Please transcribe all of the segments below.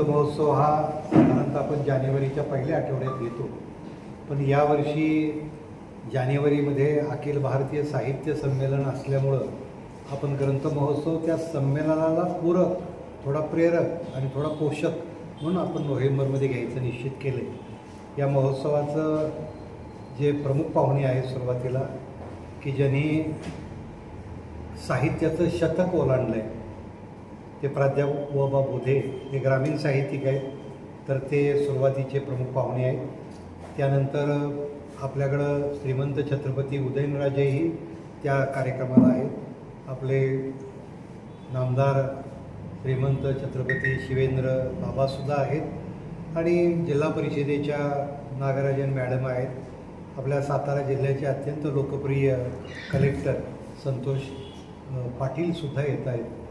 महोत्सव हा साधारणतः आपण जानेवारीच्या पहिल्या आठवड्यात घेतो. पण यावर्षी जानेवारीमध्ये अखिल भारतीय साहित्य संमेलन असल्यामुळं आपण ग्रंथ महोत्सव त्या संमेलनाला पूरक थोडा प्रेरक आणि थोडा पोषक म्हणून आपण नोव्हेंबरमध्ये घ्यायचं निश्चित केलं आहे या महोत्सवाचं जे प्रमुख पाहुणे आहेत सुरुवातीला की ज्यांनी साहित्याचं शतक ओलांडलं आहे ते प्राध्यापक बा बोधे हे ग्रामीण साहित्यिक आहेत. तर ते सुरुवातीचे प्रमुख पाहुणे आहेत. त्यानंतर आपल्याकडं श्रीमंत छत्रपती उदयनराजेही त्या कार्यक्रमाला आहेत. आपले नामदार श्रीमंत छत्रपती शिवेंद्र बाबासुद्धा आहेत. आणि जिल्हा परिषदेच्या नागराजन मॅडम आहेत. आपल्या सातारा जिल्ह्याचे अत्यंत लोकप्रिय कलेक्टर संतोष पाटीलसुद्धा येत आहेत.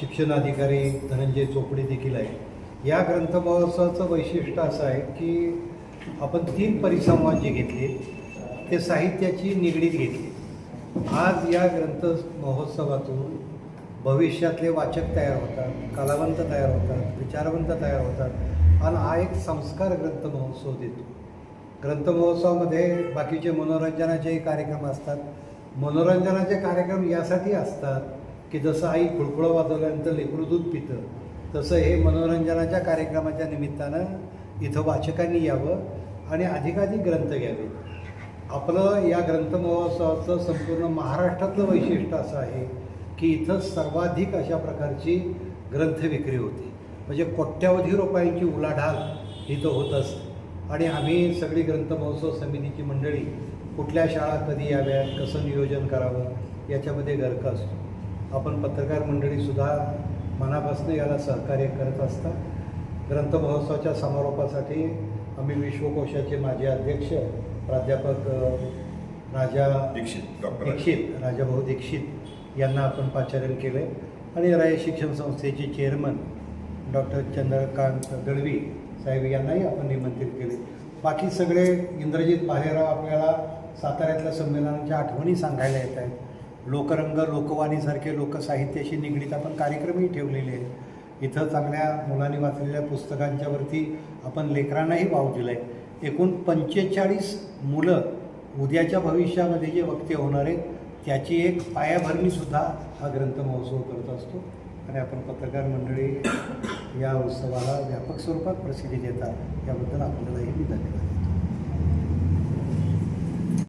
शिक्षणाधिकारी धनंजय चोपडे देखील आहे या ग्रंथ महोत्सवाचं वैशिष्ट्य असं आहे की आपण तीन परिसंवाद जे घेतले ते साहित्याची निगडीत घेतली. आज या ग्रंथ महोत्सवातून भविष्यातले वाचक तयार होतात कलावंत तयार होतात विचारवंत तयार होतात आणि हा एक संस्कार ग्रंथ महोत्सव देतो. ग्रंथ महोत्सवामध्ये बाकीचे मनोरंजनाचेही कार्यक्रम असतात. मनोरंजनाचे कार्यक्रम यासाठी असतात की जसं आई खुळखुळं वाजवल्यानंतर लेकरू दूध पितं तसं हे मनोरंजनाच्या कार्यक्रमाच्या निमित्तानं इथं वाचकांनी यावं आणि अधिकाधिक ग्रंथ घ्यावेत. आपलं या ग्रंथ महोत्सवाचं संपूर्ण महाराष्ट्रातलं वैशिष्ट्य असं आहे की इथं सर्वाधिक अशा प्रकारची ग्रंथ विक्री होते. म्हणजे कोट्यावधी रुपयांची उलाढाल इथं होत असते. आणि आम्ही सगळी ग्रंथ महोत्सव समितीची मंडळी कुठल्या शाळा कधी याव्यात कसं नियोजन करावं याच्यामध्ये गर्क असतो. आपण पत्रकार मंडळीसुद्धा मनापासून याला सहकार्य करत असतात ग्रंथ महोत्सवाच्या समारोपासाठी आम्ही विश्वकोशाचे माजी अध्यक्ष प्राध्यापक राजा दीक्षित डॉक्टर दीक्षित राजाभाऊ दीक्षित यांना आपण पाचारण केलं आहे आणि राय शिक्षण संस्थेचे चेअरमन डॉक्टर चंद्रकांत दळवी साहेब यांनाही आपण निमंत्रित केले बाकी सगळे इंद्रजित भालेराव आपल्याला साताऱ्यातल्या संमेलनाच्या आठवणी सांगायला येत आहेत. लोकरंग लोकवाणीसारखे लोकसाहित्याशी निगडीत आपण कार्यक्रमही ठेवलेले आहेत. इथं चांगल्या मुलांनी वाचलेल्या पुस्तकांच्यावरती आपण लेकरांनाही वाव दिला आहे एकूण पंचेचाळीस मुलं उद्याच्या भविष्यामध्ये जे वक्ते होणार आहेत त्याची एक पायाभरणीसुद्धा हा ग्रंथ महोत्सव करत असतो. आणि आपण पत्रकार मंडळी या उत्सवाला व्यापक स्वरूपात प्रसिद्धी देतात याबद्दल आपल्यालाही मी धन्यवाद